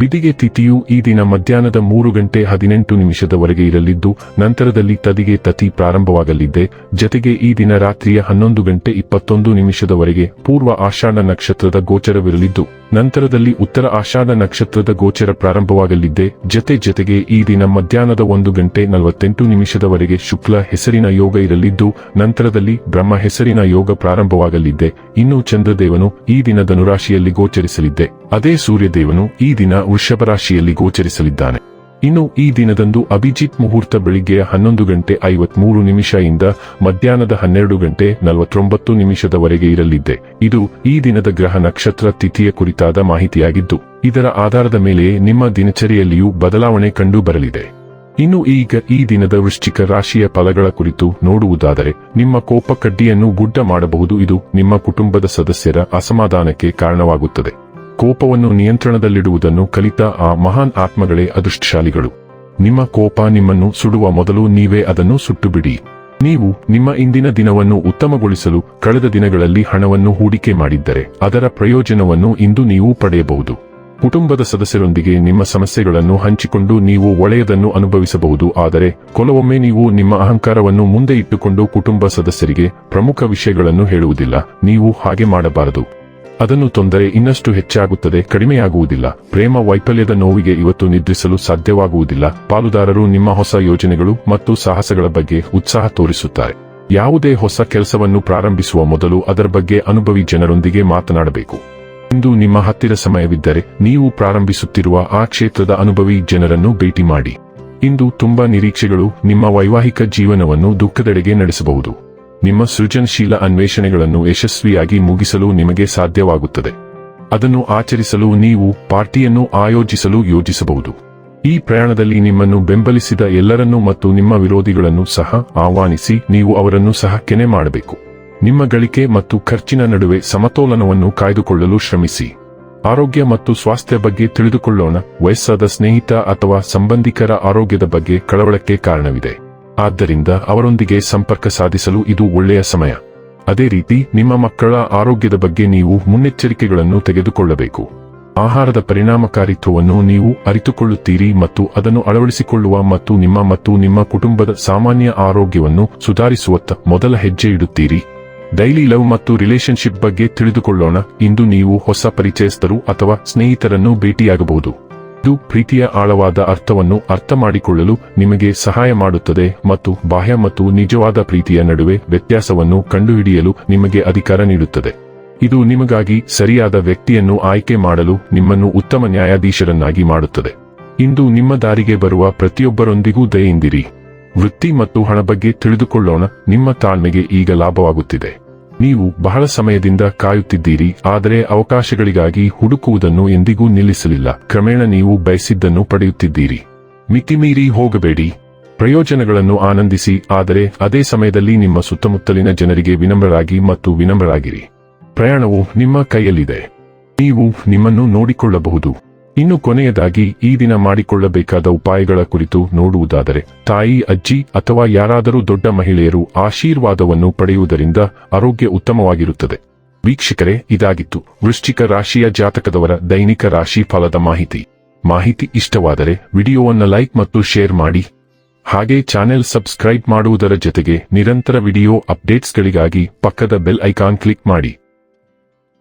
ಬಿದಿಗೆ ತಿಥಿಯು ಈ ದಿನ ಮಧ್ಯಾಹ್ನದ ಮೂರು ಗಂಟೆ ಹದಿನೆಂಟು ನಿಮಿಷದವರೆಗೆ ಇರಲಿದ್ದು, ನಂತರದಲ್ಲಿ ತದಿಗೆ ತತಿ ಪ್ರಾರಂಭವಾಗಲಿದೆ. ಜತೆಗೆ ಈ ದಿನ ರಾತ್ರಿಯ ಹನ್ನೊಂದು ಗಂಟೆ ಇಪ್ಪತ್ತೊಂದು ನಿಮಿಷದವರೆಗೆ ಪೂರ್ವ ಆಷಾಢ ನಕ್ಷತ್ರದ ಗೋಚರವಿರಲಿದ್ದು, ನಂತರದಲ್ಲಿ ಉತ್ತರ ಆಷಾಢ ನಕ್ಷತ್ರದ ಗೋಚರ ಪ್ರಾರಂಭವಾಗಲಿದ್ದೆ ಜತೆ ಜತೆಗೆ ಈ ದಿನ ಮಧ್ಯಾಹ್ನದ ಒಂದು ಗಂಟೆ ನಲವತ್ತೆಂಟು ನಿಮಿಷದವರೆಗೆ ಶುಕ್ಲ ಹೆಸರಿನ ಯೋಗ ಇರಲಿದ್ದು, ನಂತರದಲ್ಲಿ ಬ್ರಹ್ಮ ಹೆಸರಿನ ಯೋಗ ಪ್ರಾರಂಭವಾಗಲಿದ್ದೆ ಇನ್ನು ಚಂದ್ರದೇವನು ಈ ದಿನ ಧನುರಾಶಿಯಲ್ಲಿ ಗೋಚರಿಸಲಿದ್ದೆ ಅದೇ ಸೂರ್ಯದೇವನು ಈ ದಿನ ವೃಷಭ ರಾಶಿಯಲ್ಲಿ ಗೋಚರಿಸಲಿದ್ದಾನೆ. ಇನ್ನು ಈ ದಿನದಂದು ಅಭಿಜಿತ್ ಮುಹೂರ್ತ ಬೆಳಿಗ್ಗೆಯ ಹನ್ನೊಂದು ಗಂಟೆ ಐವತ್ಮೂರು ನಿಮಿಷ ಇಂದ ಮಧ್ಯಾಹ್ನದ ಹನ್ನೆರಡು ಗಂಟೆ ನಲವತ್ತೊಂಬತ್ತು ನಿಮಿಷದವರೆಗೆ ಇರಲಿದ್ದೆ. ಇದು ಈ ದಿನದ ಗ್ರಹ ನಕ್ಷತ್ರ ತಿಥಿಯ ಕುರಿತಾದ ಮಾಹಿತಿಯಾಗಿದ್ದು, ಇದರ ಆಧಾರದ ಮೇಲೆ ನಿಮ್ಮ ದಿನಚರಿಯಲ್ಲಿಯೂ ಬದಲಾವಣೆ ಕಂಡು ಬರಲಿದೆ ಇನ್ನು ಈಗ ಈ ದಿನದ ವೃಶ್ಚಿಕ ರಾಶಿಯ ಫಲಗಳ ಕುರಿತು ನೋಡುವುದಾದರೆ, ನಿಮ್ಮ ಕೋಪ ಕಡ್ಡಿಯನ್ನು ಗುಡ್ಡ ಮಾಡಬಹುದು. ಇದು ನಿಮ್ಮ ಕುಟುಂಬದ ಸದಸ್ಯರ ಅಸಮಾಧಾನಕ್ಕೆ ಕಾರಣವಾಗುತ್ತದೆ. ಕೋಪವನ್ನು ನಿಯಂತ್ರಣದಲ್ಲಿಡುವುದನ್ನು ಕಲಿತ ಆ ಮಹಾನ್ ಆತ್ಮಗಳೇ ಅದೃಷ್ಟಶಾಲಿಗಳು. ನಿಮ್ಮ ಕೋಪ ನಿಮ್ಮನ್ನು ಸುಡುವ ಮೊದಲು ನೀವೇ ಅದನ್ನು ಸುಟ್ಟುಬಿಡಿ. ನೀವು ನಿಮ್ಮ ಇಂದಿನ ದಿನವನ್ನು ಉತ್ತಮಗೊಳಿಸಲು ಕಳೆದ ದಿನಗಳಲ್ಲಿ ಹಣವನ್ನು ಹೂಡಿಕೆ ಮಾಡಿದ್ದರೆ ಅದರ ಪ್ರಯೋಜನವನ್ನು ಇಂದು ನೀವು ಪಡೆಯಬಹುದು. ಕುಟುಂಬದ ಸದಸ್ಯರೊಂದಿಗೆ ನಿಮ್ಮ ಸಮಸ್ಯೆಗಳನ್ನು ಹಂಚಿಕೊಂಡು ನೀವು ಒಳೆಯದನ್ನು ಅನುಭವಿಸಬಹುದು, ಆದರೆ ಕೆಲವೊಮ್ಮೆ ನೀವು ನಿಮ್ಮ ಅಹಂಕಾರವನ್ನು ಮುಂದೆ ಇಟ್ಟುಕೊಂಡು ಕುಟುಂಬ ಸದಸ್ಯರಿಗೆ ಪ್ರಮುಖ ವಿಷಯಗಳನ್ನು ಹೇಳುವುದಿಲ್ಲ. ನೀವು ಹಾಗೆ ಮಾಡಬಾರದು. ಅದನ್ನು ತೊಂದರೆ ಇನ್ನಷ್ಟು ಹೆಚ್ಚಾಗುತ್ತದೆ, ಕಡಿಮೆಯಾಗುವುದಿಲ್ಲ. ಪ್ರೇಮ ವೈಫಲ್ಯದ ನೋವಿಗೆ ಇವತ್ತು ನಿದ್ರಿಸಲು ಸಾಧ್ಯವಾಗುವುದಿಲ್ಲ. ಪಾಲುದಾರರು ನಿಮ್ಮ ಹೊಸ ಯೋಜನೆಗಳು ಮತ್ತು ಸಾಹಸಗಳ ಬಗ್ಗೆ ಉತ್ಸಾಹ ತೋರಿಸುತ್ತಾರೆ. ಯಾವುದೇ ಹೊಸ ಕೆಲಸವನ್ನು ಪ್ರಾರಂಭಿಸುವ ಮೊದಲು ಅದರ ಬಗ್ಗೆ ಅನುಭವಿ ಜನರೊಂದಿಗೆ ಮಾತನಾಡಬೇಕು. ಇಂದು ನಿಮ್ಮ ಹತ್ತಿರ ಸಮಯವಿದ್ದರೆ ನೀವು ಪ್ರಾರಂಭಿಸುತ್ತಿರುವ ಆ ಕ್ಷೇತ್ರದ ಅನುಭವಿ ಜನರನ್ನು ಭೇಟಿ ಮಾಡಿ. ಇಂದು ತುಂಬಾ ನಿರೀಕ್ಷೆಗಳು ನಿಮ್ಮ ವೈವಾಹಿಕ ಜೀವನವನ್ನು ದುಃಖದೆಡೆಗೆ ನಡೆಸಬಹುದು. ನಿಮ್ಮ ಸೃಜನಶೀಲ ಅನ್ವೇಷಣೆಗಳನ್ನು ಯಶಸ್ವಿಯಾಗಿ ಮುಗಿಸಲು ನಿಮಗೆ ಸಾಧ್ಯವಾಗುತ್ತದೆ. ಅದನ್ನು ಆಚರಿಸಲು ನೀವು ಪಾರ್ಟಿಯನ್ನು ಆಯೋಜಿಸಲು ಯೋಜಿಸಬಹುದು. ಈ ಪ್ರಯಾಣದಲ್ಲಿ ನಿಮ್ಮನ್ನು ಬೆಂಬಲಿಸಿದ ಎಲ್ಲರನ್ನೂ ಮತ್ತು ನಿಮ್ಮ ವಿರೋಧಿಗಳನ್ನು ಸಹ ಆಹ್ವಾನಿಸಿ ನೀವು ಅವರನ್ನು ಸಹ ಕೆನೆ ಮಾಡಬೇಕು. ನಿಮ್ಮ ಗಳಿಕೆ ಮತ್ತು ಖರ್ಚಿನ ನಡುವೆ ಸಮತೋಲನವನ್ನು ಕಾಯ್ದುಕೊಳ್ಳಲು ಶ್ರಮಿಸಿ. ಆರೋಗ್ಯ ಮತ್ತು ಸ್ವಾಸ್ಥ್ಯ ಬಗ್ಗೆ ತಿಳಿದುಕೊಳ್ಳೋಣ. ವಯಸ್ಸಾದ ಸ್ನೇಹಿತ ಅಥವಾ ಸಂಬಂಧಿಕರ ಆರೋಗ್ಯದ ಬಗ್ಗೆ ಕಳವಳಕ್ಕೆ ಕಾರಣವಿದೆ. ಆದ್ದರಿಂದ ಅವರೊಂದಿಗೆ ಸಂಪರ್ಕ ಸಾಧಿಸಲು ಇದು ಒಳ್ಳೆಯ ಸಮಯ. ಅದೇ ರೀತಿ, ನಿಮ್ಮ ಮಕ್ಕಳ ಆರೋಗ್ಯದ ಬಗ್ಗೆ ನೀವು ಮುನ್ನೆಚ್ಚರಿಕೆಗಳನ್ನು ತೆಗೆದುಕೊಳ್ಳಬೇಕು. ಆಹಾರದ ಪರಿಣಾಮಕಾರಿತ್ವವನ್ನು ನೀವು ಅರಿತುಕೊಳ್ಳುತ್ತೀರಿ ಮತ್ತು ಅದನ್ನು ಅಳವಡಿಸಿಕೊಳ್ಳುವ ಮತ್ತು ನಿಮ್ಮ ಮತ್ತು ನಿಮ್ಮ ಕುಟುಂಬದ ಸಾಮಾನ್ಯ ಆರೋಗ್ಯವನ್ನು ಸುಧಾರಿಸುವತ್ತ ಮೊದಲ ಹೆಜ್ಜೆ ಇಡುತ್ತೀರಿ. ಡೈಲಿ ಲವ್ ಮತ್ತು ರಿಲೇಶನ್ಶಿಪ್ ಬಗ್ಗೆ ತಿಳಿದುಕೊಳ್ಳೋಣ. ಇಂದು ನೀವು ಹೊಸ ಪರಿಚಯಸ್ಥರು ಅಥವಾ ಸ್ನೇಹಿತರನ್ನು ಭೇಟಿಯಾಗಬಹುದು. ಇದು ಪ್ರೀತಿಯ ಆಳವಾದ ಅರ್ಥವನ್ನು ಅರ್ಥ ಮಾಡಿಕೊಳ್ಳಲು ನಿಮಗೆ ಸಹಾಯ ಮಾಡುತ್ತದೆ ಮತ್ತು ಬಾಹ್ಯ ಮತ್ತು ನಿಜವಾದ ಪ್ರೀತಿಯ ನಡುವೆ ವ್ಯತ್ಯಾಸವನ್ನು ಕಂಡುಹಿಡಿಯಲು ನಿಮಗೆ ಅಧಿಕಾರ ನೀಡುತ್ತದೆ. ಇದು ನಿಮಗಾಗಿ ಸರಿಯಾದ ವ್ಯಕ್ತಿಯನ್ನು ಆಯ್ಕೆ ಮಾಡಲು ನಿಮ್ಮನ್ನು ಉತ್ತಮ ನ್ಯಾಯಾಧೀಶರನ್ನಾಗಿ ಮಾಡುತ್ತದೆ. ಇಂದು ನಿಮ್ಮ ದಾರಿಗೆ ಬರುವ ಪ್ರತಿಯೊಬ್ಬರೊಂದಿಗೂ ದಯೆಯಿಂದಿರಿ. ವೃತ್ತಿ ಮತ್ತು ಹಣ ಬಗ್ಗೆ ತಿಳಿದುಕೊಳ್ಳೋಣ, ನಿಮ್ಮ ತಾಳ್ಮೆಗೆ ಈಗ ಲಾಭವಾಗುತ್ತಿದೆ. ನೀವು ಬಹಳ ಸಮಯದಿಂದ ಕಾಯುತ್ತಿದ್ದೀರಿ, ಆದರೆ ಅವಕಾಶಗಳಿಗಾಗಿ ಹುಡುಕುವುದನ್ನು ಎಂದಿಗೂ ನಿಲ್ಲಿಸಲಿಲ್ಲ. ಕ್ರಮೇಣ ನೀವು ಬಯಸಿದ್ದನ್ನು ಪಡೆಯುತ್ತಿದ್ದೀರಿ. ಮಿತಿಮೀರಿ ಹೋಗಬೇಡಿ. ಪ್ರಯೋಜನಗಳನ್ನು ಆನಂದಿಸಿ, ಆದರೆ ಅದೇ ಸಮಯದಲ್ಲಿ ನಿಮ್ಮ ಸುತ್ತಮುತ್ತಲಿನ ಜನರಿಗೆ ವಿನಮ್ರರಾಗಿ ಮತ್ತು ವಿನಮ್ರರಾಗಿರಿ. ಪ್ರಯಾಣವು ನಿಮ್ಮ ಕೈಯಲ್ಲಿದೆ. ನೀವು ನಿಮ್ಮನ್ನು ನೋಡಿಕೊಳ್ಳಬಹುದು. ಇನ್ನು ಕೊನೆಯದಾಗಿ ಈ ದಿನ ಮಾಡಿಕೊಳ್ಳಬೇಕಾದ ಉಪಾಯಗಳ ಕುರಿತು ನೋಡುವುದಾದರೆ, ತಾಯಿ, ಅಜ್ಜಿ ಅಥವಾ ಯಾರಾದರೂ ದೊಡ್ಡ ಮಹಿಳೆಯರು ಆಶೀರ್ವಾದವನ್ನು ಪಡೆಯುವುದರಿಂದ ಆರೋಗ್ಯ ಉತ್ತಮವಾಗಿರುತ್ತದೆ. ವೀಕ್ಷಕರೇ, ಇದಾಗಿತ್ತು ವೃಶ್ಚಿಕ ರಾಶಿಯ ಜಾತಕದವರ ದೈನಿಕ ರಾಶಿ ಫಲದ ಮಾಹಿತಿ. ಮಾಹಿತಿ ಇಷ್ಟವಾದರೆ ವಿಡಿಯೋವನ್ನು ಲೈಕ್ ಮತ್ತು ಶೇರ್ ಮಾಡಿ. ಹಾಗೆ ಚಾನೆಲ್ ಸಬ್ಸ್ಕ್ರೈಬ್ ಮಾಡುವುದರ ಜೊತೆಗೆ ನಿರಂತರ ವಿಡಿಯೋ ಅಪ್ಡೇಟ್ಸ್ಗಳಿಗಾಗಿ ಪಕ್ಕದ ಬೆಲ್ ಐಕಾನ್ ಕ್ಲಿಕ್ ಮಾಡಿ.